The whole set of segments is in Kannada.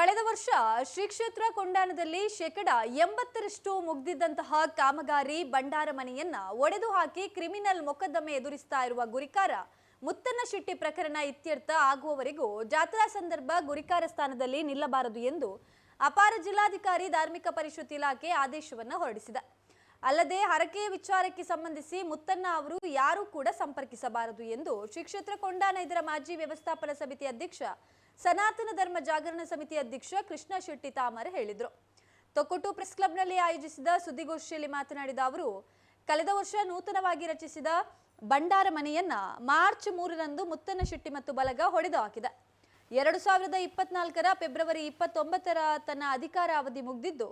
ಕಳೆದ ವರ್ಷ ಶ್ರೀ ಕ್ಷೇತ್ರ ಕೊಂಡಾನದಲ್ಲಿ ಶೇಕಡ ಎಂಬತ್ತರಷ್ಟು ಮುಗ್ದಿದ್ದಂತಹ ಕಾಮಗಾರಿ ಭಂಡಾರ ಮನೆಯನ್ನ ಒಡೆದು ಹಾಕಿ ಕ್ರಿಮಿನಲ್ ಮೊಕದ್ದಮೆ ಎದುರಿಸ್ತಾ ಇರುವ ಗುರಿಕಾರ ಮುತ್ತನ್ನ ಶೆಟ್ಟಿ ಪ್ರಕರಣ ಇತ್ಯರ್ಥ ಆಗುವವರೆಗೂ ಜಾತ್ರಾ ಸಂದರ್ಭ ಗುರಿಕಾರ ಸ್ಥಾನದಲ್ಲಿ ನಿಲ್ಲಬಾರದು ಎಂದು ಅಪಾರ ಜಿಲ್ಲಾಧಿಕಾರಿ ಧಾರ್ಮಿಕ ಪರಿಷತ್ ಇಲಾಖೆ ಆದೇಶವನ್ನು ಹೊರಡಿಸಿದೆ. ಅಲ್ಲದೆ ಹರಕೆ ವಿಚಾರಕ್ಕೆ ಸಂಬಂಧಿಸಿ ಮುತ್ತನ್ನ ಅವರು ಯಾರೂ ಕೂಡ ಸಂಪರ್ಕಿಸಬಾರದು ಎಂದು ಶ್ರೀ ಕ್ಷೇತ್ರ ಕೊಂಡಾನ ಇದರ ಮಾಜಿ ವ್ಯವಸ್ಥಾಪನಾ ಸಮಿತಿ ಅಧ್ಯಕ್ಷ ಸನಾತನ ಧರ್ಮ ಜಾಗರಣ ಸಮಿತಿ ಅಧ್ಯಕ್ಷ ಕೃಷ್ಣ ಶೆಟ್ಟಿ ತಾಮರ್ ಹೇಳಿದರು. ತೊಕ್ಕೊಟ್ಟು ಪ್ರೆಸ್ ಕ್ಲಬ್ನಲ್ಲಿ ಆಯೋಜಿಸಿದ ಸುದ್ದಿಗೋಷ್ಠಿಯಲ್ಲಿ ಮಾತನಾಡಿದ ಅವರು, ಕಳೆದ ವರ್ಷ ನೂತನವಾಗಿ ರಚಿಸಿದ ಭಂಡಾರ ಮನೆಯನ್ನ ಮಾರ್ಚ್ ಮೂರರಂದು ಮುತ್ತನ ಶೆಟ್ಟಿ ಮತ್ತು ಬಲಗ ಹೊಡೆದು ಹಾಕಿದೆ. ಎರಡು ಸಾವಿರದ ಇಪ್ಪತ್ನಾಲ್ಕರ ಫೆಬ್ರವರಿ ಇಪ್ಪತ್ತೊಂಬತ್ತರ ತನ್ನ ಅಧಿಕಾರ ಅವಧಿ ಮುಗಿದಿದ್ದು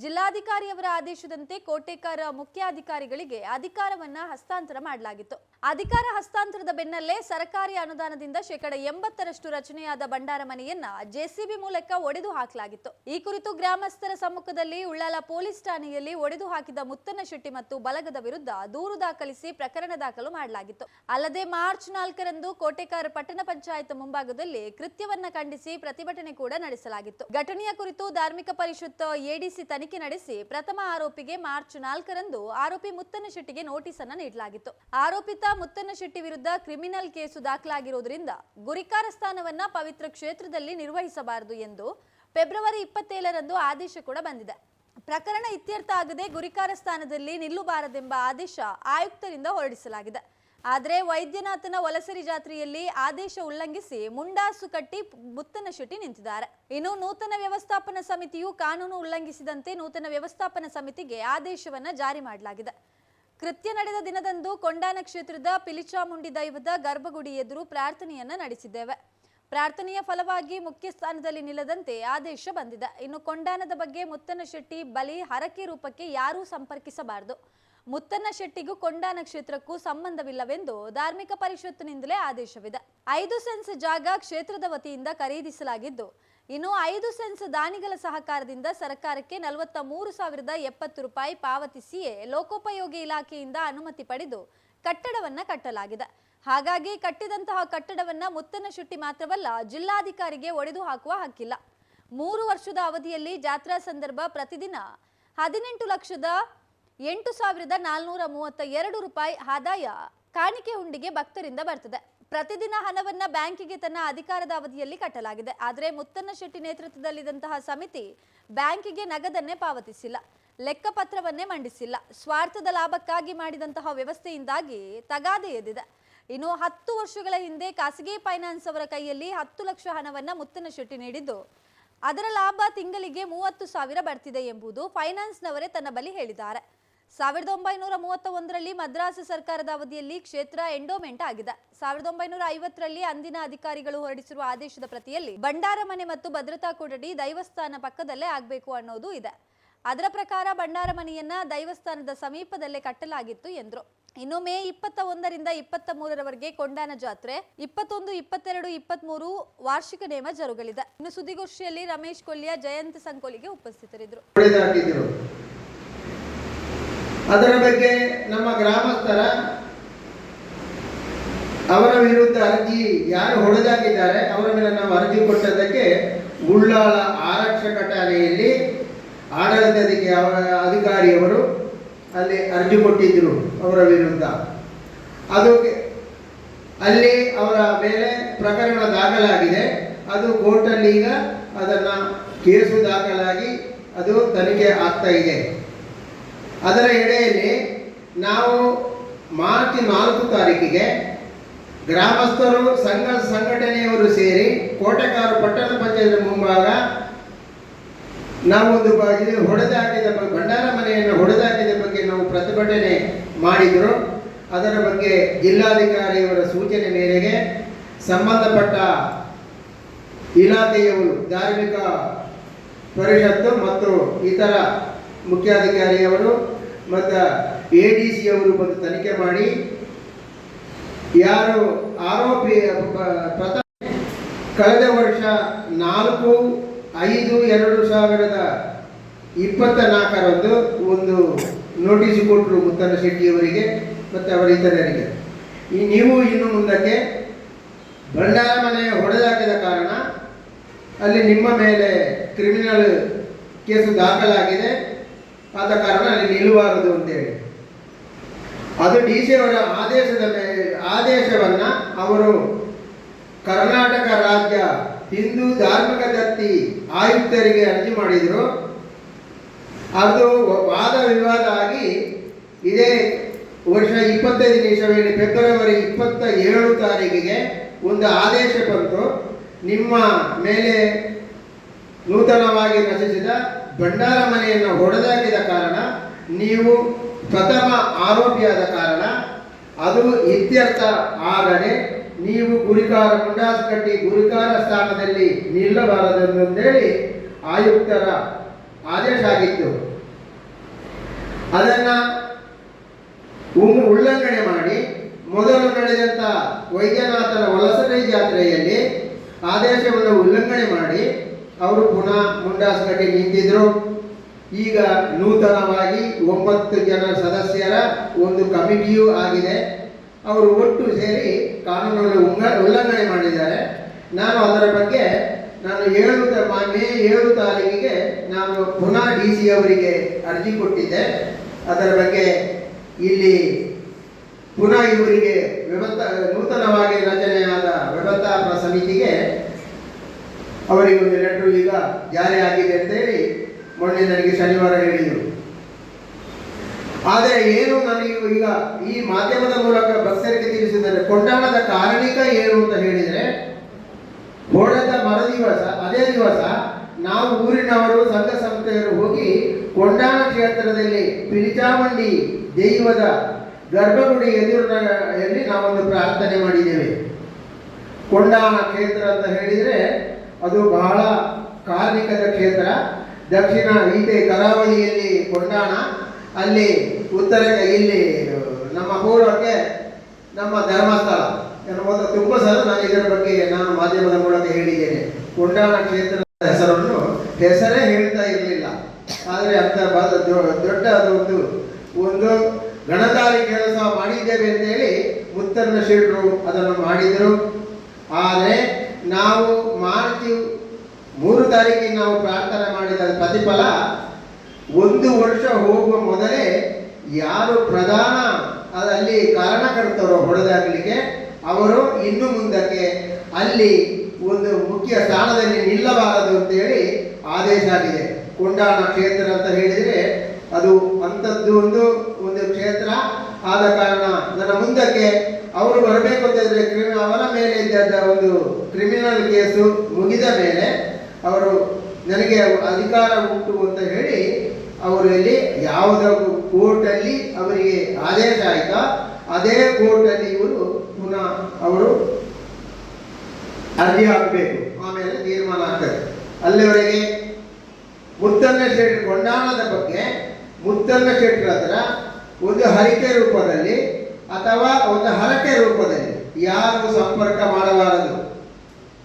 ಜಿಲ್ಲಾಧಿಕಾರಿಯವರ ಆದೇಶದಂತೆ ಕೋಟೇಕರ್ ಮುಖ್ಯಾಧಿಕಾರಿಗಳಿಗೆ ಅಧಿಕಾರವನ್ನ ಹಸ್ತಾಂತರ ಮಾಡಲಾಗಿತ್ತು. ಅಧಿಕಾರ ಹಸ್ತಾಂತರದ ಬೆನ್ನಲ್ಲೇ ಸರ್ಕಾರಿ ಅನುದಾನದಿಂದ ಶೇಕಡ ಎಂಬತ್ತರಷ್ಟು ರಚನೆಯಾದ ಭಂಡಾರ ಮನೆಯನ್ನ ಜೆಸಿಬಿ ಮೂಲಕ ಒಡೆದು ಹಾಕಲಾಗಿತ್ತು. ಈ ಕುರಿತು ಗ್ರಾಮಸ್ಥರ ಸಮ್ಮುಖದಲ್ಲಿ ಉಳ್ಳಾಲ ಪೊಲೀಸ್ ಠಾಣೆಯಲ್ಲಿ ಒಡೆದು ಹಾಕಿದ ಮುತ್ತನ ಶೆಟ್ಟಿ ಮತ್ತು ಬಲಗದ ವಿರುದ್ಧ ದೂರು ದಾಖಲಿಸಿ ಪ್ರಕರಣ ದಾಖಲು ಮಾಡಲಾಗಿತ್ತು. ಅಲ್ಲದೆ ಮಾರ್ಚ್ ನಾಲ್ಕರಂದು ಕೋಟೆಕಾರ್ ಪಟ್ಟಣ ಪಂಚಾಯತ್ ಮುಂಭಾಗದಲ್ಲಿ ಕೃತ್ಯವನ್ನ ಖಂಡಿಸಿ ಪ್ರತಿಭಟನೆ ಕೂಡ ನಡೆಸಲಾಗಿತ್ತು. ಘಟನೆಯ ಕುರಿತು ಧಾರ್ಮಿಕ ಪರಿಷತ್ ಎಡಿಸಿ ತನಿಖೆ ನಡೆಸಿ ಪ್ರಥಮ ಆರೋಪಿಗೆ ಮಾರ್ಚ್ ನಾಲ್ಕರಂದು ಆರೋಪಿ ಮುತ್ತನ ಶೆಟ್ಟಿಗೆ ನೋಟಿಸ್ ಅನ್ನು ನೀಡಲಾಗಿತ್ತು. ಆರೋಪಿತ ಮುತ್ತನ ಶೆಟ್ಟಿ ವಿರುದ್ಧ ಕ್ರಿಮಿನಲ್ ಕೇಸು ದಾಖಲಾಗಿರುವುದರಿಂದ ಗುರಿಕಾರ ಸ್ಥಾನವನ್ನ ಪವಿತ್ರ ಕ್ಷೇತ್ರದಲ್ಲಿ ನಿರ್ವಹಿಸಬಾರದು ಎಂದು ಫೆಬ್ರವರಿ ಇಪ್ಪತ್ತೇಳರಂದು ಆದೇಶ ಕೂಡ ಬಂದಿದೆ. ಪ್ರಕರಣ ಇತ್ಯರ್ಥ ಆಗದೆ ಗುರಿಕಾರ ಸ್ಥಾನದಲ್ಲಿ ನಿಲ್ಲುಬಾರದೆಂಬ ಆದೇಶ ಆಯುಕ್ತರಿಂದ ಹೊರಡಿಸಲಾಗಿದೆ. ಆದರೆ ವೈದ್ಯನಾಥನ ವಲಸರಿ ಜಾತ್ರೆಯಲ್ಲಿ ಆದೇಶ ಉಲ್ಲಂಘಿಸಿ ಮುಂಡಾಸು ಕಟ್ಟಿ ಮುತ್ತನ ಶೆಟ್ಟಿ ನಿಂತಿದ್ದಾರೆ. ಇನ್ನು ನೂತನ ವ್ಯವಸ್ಥಾಪನಾ ಸಮಿತಿಯು ಕಾನೂನು ಉಲ್ಲಂಘಿಸಿದಂತೆ ನೂತನ ವ್ಯವಸ್ಥಾಪನಾ ಸಮಿತಿಗೆ ಆದೇಶವನ್ನು ಜಾರಿ ಮಾಡಲಾಗಿದೆ. ಕೃತ್ಯ ನಡೆದ ದಿನದಂದು ಕೊಂಡಾನ ಕ್ಷೇತ್ರದ ಪಿಲಿಚಾಮುಂಡಿ ದೈವದ ಗರ್ಭಗುಡಿ ಎದುರು ಪ್ರಾರ್ಥನೆಯನ್ನ ನಡೆಸಿದ್ದೇವೆ. ಪ್ರಾರ್ಥನೆಯ ಫಲವಾಗಿ ಮುಖ್ಯ ಸ್ಥಾನದಲ್ಲಿ ನಿಲ್ಲದಂತೆ ಆದೇಶ ಬಂದಿದೆ. ಇನ್ನು ಕೊಂಡಾನದ ಬಗ್ಗೆ ಮುತ್ತನ ಶೆಟ್ಟಿ ಬಲಿ ಹರಕೆ ರೂಪಕ್ಕೆ ಯಾರೂ ಸಂಪರ್ಕಿಸಬಾರದು. ಮುತ್ತನ್ನ ಶೆಟ್ಟಿಗೂ ಕೊಂಡಾನ ಕ್ಷೇತ್ರಕ್ಕೂ ಸಂಬಂಧವಿಲ್ಲವೆಂದು ಧಾರ್ಮಿಕ ಪರಿಷತ್ತಿನಿಂದಲೇ ಆದೇಶವಿದೆ. ಐದು ಸೆನ್ಸ್ ಜಾಗ ಕ್ಷೇತ್ರದ ವತಿಯಿಂದ ಖರೀದಿಸಲಾಗಿದ್ದು, ಇನ್ನು ಐದು ಸೆನ್ಸ್ ದಾನಿಗಳ ಸಹಕಾರದಿಂದ ಸರ್ಕಾರಕ್ಕೆ ನಲವತ್ತ ಮೂರು ಸಾವಿರದ ಎಪ್ಪತ್ತು ರೂಪಾಯಿ ಪಾವತಿಸಿಯೇ ಲೋಕೋಪಯೋಗಿ ಇಲಾಖೆಯಿಂದ ಅನುಮತಿ ಪಡೆದು ಕಟ್ಟಡವನ್ನ ಕಟ್ಟಲಾಗಿದೆ. ಹಾಗಾಗಿ ಕಟ್ಟಿದಂತಹ ಕಟ್ಟಡವನ್ನ ಮುತ್ತನ ಶೆಟ್ಟಿ ಮಾತ್ರವಲ್ಲ, ಜಿಲ್ಲಾಧಿಕಾರಿಗೆ ಒಡೆದು ಹಾಕುವ ಹಕ್ಕಿಲ್ಲ. ಮೂರು ವರ್ಷದ ಅವಧಿಯಲ್ಲಿ ಜಾತ್ರಾ ಸಂದರ್ಭ ಪ್ರತಿದಿನ ಹದಿನೆಂಟು ಲಕ್ಷದ ಎಂಟು ಸಾವಿರದ ನಾಲ್ನೂರ ಮೂವತ್ತ ಎರಡು ರೂಪಾಯಿ ಆದಾಯ ಕಾಣಿಕೆ ಹುಂಡಿಗೆ ಭಕ್ತರಿಂದ ಬರ್ತದೆ ಪ್ರತಿದಿನ ಹಣವನ್ನ ಬ್ಯಾಂಕಿಗೆ ತನ್ನ ಅಧಿಕಾರದ ಅವಧಿಯಲ್ಲಿ ಕಟ್ಟಲಾಗಿದೆ. ಆದರೆ ಮುತ್ತನ್ನ ಶೆಟ್ಟಿ ನೇತೃತ್ವದಲ್ಲಿದ್ದಂತಹ ಸಮಿತಿ ಬ್ಯಾಂಕಿಗೆ ನಗದನ್ನೇ ಪಾವತಿಸಿಲ್ಲ. ಲೆಕ್ಕಪತ್ರವನ್ನೇ ಮಂಡಿಸಿಲ್ಲ. ಸ್ವಾರ್ಥದ ಲಾಭಕ್ಕಾಗಿ ಮಾಡಿದಂತಹ ವ್ಯವಸ್ಥೆಯಿಂದಾಗಿ ತಗಾದೆ ಎದ್ದಿದೆ. ಇನ್ನು ಹತ್ತು ವರ್ಷಗಳ ಹಿಂದೆ ಖಾಸಗಿ ಫೈನಾನ್ಸ್ ಅವರ ಕೈಯಲ್ಲಿ ಹತ್ತು ಲಕ್ಷ ಹಣವನ್ನ ಮುತ್ತನ ಶೆಟ್ಟಿ ನೀಡಿದ್ದು, ಅದರ ಲಾಭ ತಿಂಗಳಿಗೆ ಮೂವತ್ತು ಸಾವಿರ ಬರ್ತಿದೆ ಎಂಬುದು ಫೈನಾನ್ಸ್ನವರೇ ತನ್ನ ಬಳಿ ಹೇಳಿದ್ದಾರೆ. ಸಾವಿರದ ಒಂಬೈನೂರ ಮೂವತ್ತ ಒಂದರಲ್ಲಿ ಮದ್ರಾಸ್ ಸರ್ಕಾರದ ಅವಧಿಯಲ್ಲಿ ಕ್ಷೇತ್ರ ಎಂಡೋಮೆಂಟ್ ಆಗಿದೆ. ಸಾವಿರದ ಒಂಬೈನೂರ ಐವತ್ತರಲ್ಲಿ ಅಂದಿನ ಅಧಿಕಾರಿಗಳು ಹೊರಡಿಸಿರುವ ಆದೇಶದ ಪ್ರತಿಯಲ್ಲಿ ಭಂಡಾರ ಮನೆ ಮತ್ತು ಭದ್ರತಾ ಕೊಠಡಿ ದೈವಸ್ಥಾನ ಪಕ್ಕದಲ್ಲೇ ಆಗಬೇಕು ಅನ್ನೋದು ಇದೆ. ಅದರ ಪ್ರಕಾರ ಭಂಡಾರ ಮನೆಯನ್ನ ದೈವಸ್ಥಾನದ ಸಮೀಪದಲ್ಲೇ ಕಟ್ಟಲಾಗಿತ್ತು ಎಂದರು. ಇನ್ನು ಮೇ ಇಪ್ಪತ್ತ ಒಂದರಿಂದ ಇಪ್ಪತ್ತ ಮೂರರವರೆಗೆ ಕೊಂಡಾನ ಜಾತ್ರೆ, ಇಪ್ಪತ್ತೊಂದು, ಇಪ್ಪತ್ತೆರಡು ಇಪ್ಪತ್ತ್ ಮೂರು ವಾರ್ಷಿಕ ನೇಮ ಜರುಗಲಿದೆ. ಇನ್ನು ಸುದ್ದಿಗೋಷ್ಠಿಯಲ್ಲಿ ರಮೇಶ್ ಕೊಲ್ಯ ಜಯಂತ್ ಸಂಕೋಲಿಗೆ ಉಪಸ್ಥಿತರಿದ್ದರು. ಅದರ ಬಗ್ಗೆ ನಮ್ಮ ಗ್ರಾಮಸ್ಥರ ಅವರ ವಿರುದ್ಧ ಅರ್ಜಿ ಯಾರು ಹೊಡೆದಾಗಿದ್ದಾರೆ, ಅವರ ಮೇಲೆ ನಾವು ಅರ್ಜಿ ಕೊಟ್ಟದಕ್ಕೆ ಉಳ್ಳಾಳ ಆರಕ್ಷಕ ಠಾಣೆಯಲ್ಲಿ ಆಡಳಿತಕ್ಕೆ ಅವರ ಅಧಿಕಾರಿಯವರು ಅಲ್ಲಿ ಅರ್ಜಿ ಕೊಟ್ಟಿದ್ದರು ಅವರ ವಿರುದ್ಧ. ಅದು ಅಲ್ಲಿ ಅವರ ಮೇಲೆ ಪ್ರಕರಣ ದಾಖಲಾಗಿದೆ. ಅದು ಕೋರ್ಟಲ್ಲಿ ಈಗ ಅದನ್ನು ಕೇಸು ದಾಖಲಾಗಿ ಅದು ತನಿಖೆ ಆಗ್ತಾ ಇದೆ. ಅದರ ಎಡೆಯಲ್ಲಿ ನಾವು ಮಾರ್ಚ್ ನಾಲ್ಕು ತಾರೀಕಿಗೆ ಗ್ರಾಮಸ್ಥರು, ಸಂಘ, ಸಂಘಟನೆಯವರು ಸೇರಿ ಕೋಟೆಕಾರು ಪಟ್ಟಣ ಪಂಚಾಯತ್ ಮುಂಭಾಗ ನಾವೊಂದು ಇದು ಹೊಡೆದಾಕಿದ ಬಗ್ಗೆ ಭಂಡಾರ ಮನೆಯನ್ನು ಹೊಡೆದಾಕಿದ ಬಗ್ಗೆ ನಾವು ಪ್ರತಿಭಟನೆ ಮಾಡಿದರು. ಅದರ ಬಗ್ಗೆ ಜಿಲ್ಲಾಧಿಕಾರಿಯವರ ಸೂಚನೆ ಮೇರೆಗೆ ಸಂಬಂಧಪಟ್ಟ ಇಲಾಖೆಯವರು, ಧಾರ್ಮಿಕ ಪರಿಷತ್ತು ಮತ್ತು ಇತರ ಮುಖ್ಯಾಧಿಕಾರಿಯವರು ಮತ್ತು ಎ ಡಿ ಸಿ ಅವರು ಬಂದು ತನಿಖೆ ಮಾಡಿ ಯಾರು ಆರೋಪಿ ಕಳೆದ ವರ್ಷ ನಾಲ್ಕು, ಐದು, ಎರಡು ಸಾವಿರದ ಇಪ್ಪತ್ತ ನಾಲ್ಕರಂದು ಒಂದು ನೋಟಿಸ್ ಕೊಟ್ಟರು ಮುತ್ತನ ಶೆಟ್ಟಿಯವರಿಗೆ ಮತ್ತು ಅವರ ಇತರರಿಗೆ. ಈ ನೀವು ಇನ್ನು ಮುಂದಕ್ಕೆ ಭಂಡಾರ ಮನೆ ಹೊಡೆದಾಕಿದ ಕಾರಣ ಅಲ್ಲಿ ನಿಮ್ಮ ಮೇಲೆ ಕ್ರಿಮಿನಲ್ ಕೇಸು ದಾಖಲಾಗಿದೆ. ಆದ ಕಾರಣ ಅಲ್ಲಿ ನಿಲ್ಲಬಾರದು ಅಂತೇಳಿ. ಅದು ಡಿ ಸಿ ಅವರ ಆದೇಶದ ಮೇಲೆ ಆದೇಶವನ್ನ ಅವರು ಕರ್ನಾಟಕ ರಾಜ್ಯ ಹಿಂದೂ ಧಾರ್ಮಿಕ ದತ್ತಿ ಆಯುಕ್ತರಿಗೆ ಅರ್ಜಿ ಮಾಡಿದರು. ಅದು ವಾದ ವಿವಾದ ಆಗಿ ಇದೇ ವರ್ಷ ಇಪ್ಪತ್ತೈದನೇ ಇಸವಿಯಲ್ಲಿ ಫೆಬ್ರವರಿ ಇಪ್ಪತ್ತ ಏಳು ತಾರೀಕಿಗೆ ಒಂದು ಆದೇಶ ಬಂತು. ನಿಮ್ಮ ಮೇಲೆ ನೂತನವಾಗಿ ರಚಿಸಿದ ಭಂಡಾರ ಮನೆಯನ್ನು ಹೊಡೆದಾಕಿದ ಕಾರಣ, ನೀವು ಪ್ರಥಮ ಆರೋಪಿಯಾದ ಕಾರಣ, ಅದು ಇತ್ಯರ್ಥ ಆಗದೆ ನೀವು ಗುರಿಕಾರ ಮುಂಡಾಸ್ ಕಟ್ಟಿ ಗುರಿಕಾರ ಸ್ಥಾನದಲ್ಲಿ ನಿಲ್ಲಬಾರದೆಂದೇಳಿ ಆಯುಕ್ತರ ಆದೇಶ ಆಗಿತ್ತು. ಅದನ್ನ ಉಲ್ಲಂಘನೆ ಮಾಡಿ, ಮೊದಲು ನಡೆದಂತ ವೈದ್ಯನಾಥನ ವಲಸೆ ಜಾತ್ರೆಯಲ್ಲಿ ಆದೇಶವನ್ನು ಉಲ್ಲಂಘನೆ ಮಾಡಿ ಅವರು ಪುನಃ ಮುಂಡಾಸ್ ಕಟ್ಟಿ ನಿಂತಿದ್ರು. ಈಗ ನೂತನವಾಗಿ ಒಂಬತ್ತು ಜನ ಸದಸ್ಯರ ಒಂದು ಕಮಿಟಿಯೂ ಆಗಿದೆ. ಅವರು ಒಟ್ಟು ಸೇರಿ ಕಾನೂನನ್ನು ಉಂಗ- ಉಲ್ಲಂಘನೆ ಮಾಡಿದ್ದಾರೆ. ನಾನು ಅದರ ಬಗ್ಗೆ ನಾನು ಏಳು ಮಾ- ಏಳು ತಾರೀಕಿಗೆ ನಾನು ಪುನಃ ಡಿ ಸಿ ಅವರಿಗೆ ಅರ್ಜಿ ಕೊಟ್ಟಿದ್ದೆ. ಅದರ ಬಗ್ಗೆ ಇಲ್ಲಿ ಪುನಃ ಇವರಿಗೆ ವ್ಯವಸ್ಥಾ, ನೂತನವಾಗಿ ರಚನೆಯಾದ ವ್ಯವಸ್ಥಾಪನಾ ಸಮಿತಿಗೆ ಅವರಿಗೆ ಒಂದು ಲೆಟರ್ ಈಗ ಜಾರಿ ಆಗಿದೆ ಅಂತೇಳಿ ಮೊನ್ನೆ ನನಗೆ ಶನಿವಾರ ಹೇಳಿದರು. ಆದರೆ ಏನು ನನಗೆ ಈಗ ಈ ಮಾಧ್ಯಮದ ಮೂಲಕ ಭಕ್ತರಿಗೆ ತಿಳಿಸಿದರೆ ಕೊಂಡಾಣದ ಕಾರಣಿಕ ಏನು ಅಂತ ಹೇಳಿದರೆ ಹೊಡೆದ ಮರುದಿವಸ ಅದೇ ದಿವಸ ನಾವು ಊರಿನವರು, ಸಂಘ ಸಂಸ್ಥೆಯರು ಹೋಗಿ ಕೊಂಡಾಣ ಕ್ಷೇತ್ರದಲ್ಲಿ ಪಿರಿಚಾಮಂಡಿ ದೈವದ ಗರ್ಭಗುಡಿ ಎದುರಿನಲ್ಲಿ ನಾವೊಂದು ಪ್ರಾರ್ಥನೆ ಮಾಡಿದ್ದೇವೆ. ಕೊಂಡಾಣ ಕ್ಷೇತ್ರ ಅಂತ ಹೇಳಿದರೆ ಅದು ಬಹಳ ಕಾರ್ಮಿಕರ ಕ್ಷೇತ್ರ. ದಕ್ಷಿಣ ಈಚೆ ಕರಾವಳಿಯಲ್ಲಿ ಕೊಂಡಾಣ. ಅಲ್ಲಿ ಉತ್ತರ ಇಲ್ಲಿ ನಮ್ಮ ಪೂರ್ವಕ್ಕೆ ನಮ್ಮ ಧರ್ಮಸ್ಥಳ. ಎನ್ನುವುದು ತುಂಬ ಸಲ ನಾನು ಇದರ ಬಗ್ಗೆ ನಾನು ಮಾಧ್ಯಮದ ಮೂಲಕ ಹೇಳಿದ್ದೇನೆ. ಕೊಂಡಾಣ ಕ್ಷೇತ್ರದ ಹೆಸರನ್ನು ಹೆಸರೇ ಹೇಳ್ತಾ ಇರಲಿಲ್ಲ. ಆದರೆ ಅಂತ ದೊಡ್ಡ ಅದೊಂದು, ಒಂದು ಗಣದಾರಿ ಕೆಲಸ ಮಾಡಿದ್ದೇವೆ ಅಂತೇಳಿ ಮುತ್ತನ್ನ ಶೆಟ್ರು ಅದನ್ನು ಮಾಡಿದರು. ಆದರೆ ನಾವು ಮಾರ್ಚ್ ಮೂರು ತಾರೀಕಿಗೆ ನಾವು ಪ್ರಾರ್ಥನೆ ಮಾಡಿದ ಪ್ರತಿಫಲ ಒಂದು ವರ್ಷ ಹೋಗುವ ಮೊದಲೇ ಯಾರು ಪ್ರಧಾನ ಅಲ್ಲಿ ಕಾರಣಕರ್ತರು ಹೊಡೆದಾಗಲಿಕ್ಕೆ ಅವರು ಇನ್ನು ಮುಂದಕ್ಕೆ ಅಲ್ಲಿ ಒಂದು ಮುಖ್ಯ ಸ್ಥಾನದಲ್ಲಿ ನಿಲ್ಲಬಾರದು ಅಂತ ಹೇಳಿ ಆದೇಶ ಆಗಿದೆ. ಕೊಂಡಾಣ ಕ್ಷೇತ್ರ ಅಂತ ಹೇಳಿದರೆ ಅದು ಅಂಥದ್ದು ಒಂದು ಒಂದು ಕ್ಷೇತ್ರ ಆದ ಕಾರಣ ನನ್ನ ಮುಂದಕ್ಕೆ ಅವರು ಬರಬೇಕು ಅಂತಂದ್ರೆ ಕ್ರಿಮಿ ಅವರ ಮೇಲೆ ಇದ್ದ ಒಂದು ಕ್ರಿಮಿನಲ್ ಕೇಸು ಮುಗಿದ ಮೇಲೆ ಅವರು ನನಗೆ ಅಧಿಕಾರ ಉಂಟು ಅಂತ ಹೇಳಿ ಅವರು ಇಲ್ಲಿ ಕೋರ್ಟ್ ಕೋರ್ಟಲ್ಲಿ ಅವರಿಗೆ ಆದೇಶ ಆಯ್ತಾ, ಅದೇ ಕೋರ್ಟಲ್ಲಿ ಇವರು ಪುನಃ ಅವರು ಅರ್ಜಿ ಹಾಕಬೇಕು. ಆಮೇಲೆ ತೀರ್ಮಾನ ಆಗ್ತದೆ. ಅಲ್ಲಿವರೆಗೆ ಮುತ್ತನ್ನ ಶೆಟ್ಟಿ ಕೊಂಡಾಣದ ಬಗ್ಗೆ, ಮುತ್ತನ್ನ ಶೆಟ್ಟರ ಹತ್ರ ಒಂದು ಹರಿಕೆ ರೂಪದಲ್ಲಿ ಅಥವಾ ಒಂದು ಹರಕೆ ರೂಪದಲ್ಲಿ ಯಾರು ಸಂಪರ್ಕ ಮಾಡಬಾರದು.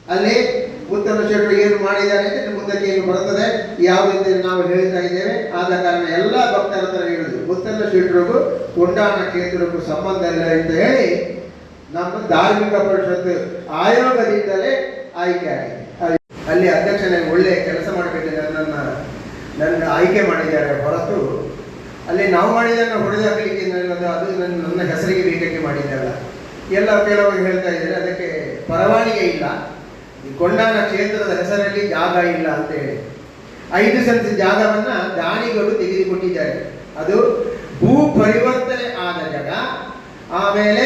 ಅಲ್ಲಿ ಉತ್ತರ ಶೆಟ್ಟರು ಏನು ಮಾಡಿದ್ದಾರೆ ಅಂತ ಮುಂದಕ್ಕೆ ಏನು ಯಾವ ಯಾವುದಂತೆ ನಾವು ಹೇಳ್ತಾ ಇದ್ದೇವೆ, ಆದ ಕಾರಣ ಎಲ್ಲ ಭಕ್ತರ ಹತ್ರ ಹೇಳುದು ಉತ್ತರ ಶೆಟ್ಟರಿಗೂ ಕೊಂಡಾಣ ಕೇಂದ್ರಕ್ಕೂ ಸಂಬಂಧ ಇಲ್ಲ ಅಂತ ಹೇಳಿ ನಮ್ಮ ಧಾರ್ಮಿಕ ಪರಿಷತ್ ಆಯೋಗದಿಂದಲೇ ಆಯ್ಕೆ ಆಗಿದೆ. ಅಲ್ಲಿ- ಅಲ್ಲಿ ಅಧ್ಯಕ್ಷನಾಗಿ ಒಳ್ಳೆ ಕೆಲಸ ಮಾಡಬೇಕು ನನ್ನ ನನ್ನ ಆಯ್ಕೆ ಮಾಡಿದ್ದಾರೆ ಹೊರತು ಅಲ್ಲಿ ನಾವು ಮಾಡಿದ್ದನ್ನು ಹೊಡೆದಾಕಲಿಕ್ಕೆ ಅದು ನನ್ನ ನನ್ನ ಹೆಸರಿಗೆ ಬೇಕಕ್ಕೆ ಮಾಡಿದ್ದಲ್ಲ. ಎಲ್ಲ ಕೆಲವರು ಹೇಳ್ತಾ ಇದ್ದಾರೆ, ಅದಕ್ಕೆ ಪರವಾನಿಗೆ ಇಲ್ಲ. ಈ ಕೊಂಡಾನ ಕ್ಷೇತ್ರದ ಹೆಸರಲ್ಲಿ ಜಾಗ ಇಲ್ಲ ಅಂತ ಹೇಳಿ ಐದು ಸೆಂಟ್ ಜಾಗವನ್ನು ದಾನಿಗಳು ತೆಗೆದುಕೊಟ್ಟಿದ್ದಾರೆ. ಅದು ಭೂ ಪರಿವರ್ತನೆ ಆದ ಜಾಗ. ಆಮೇಲೆ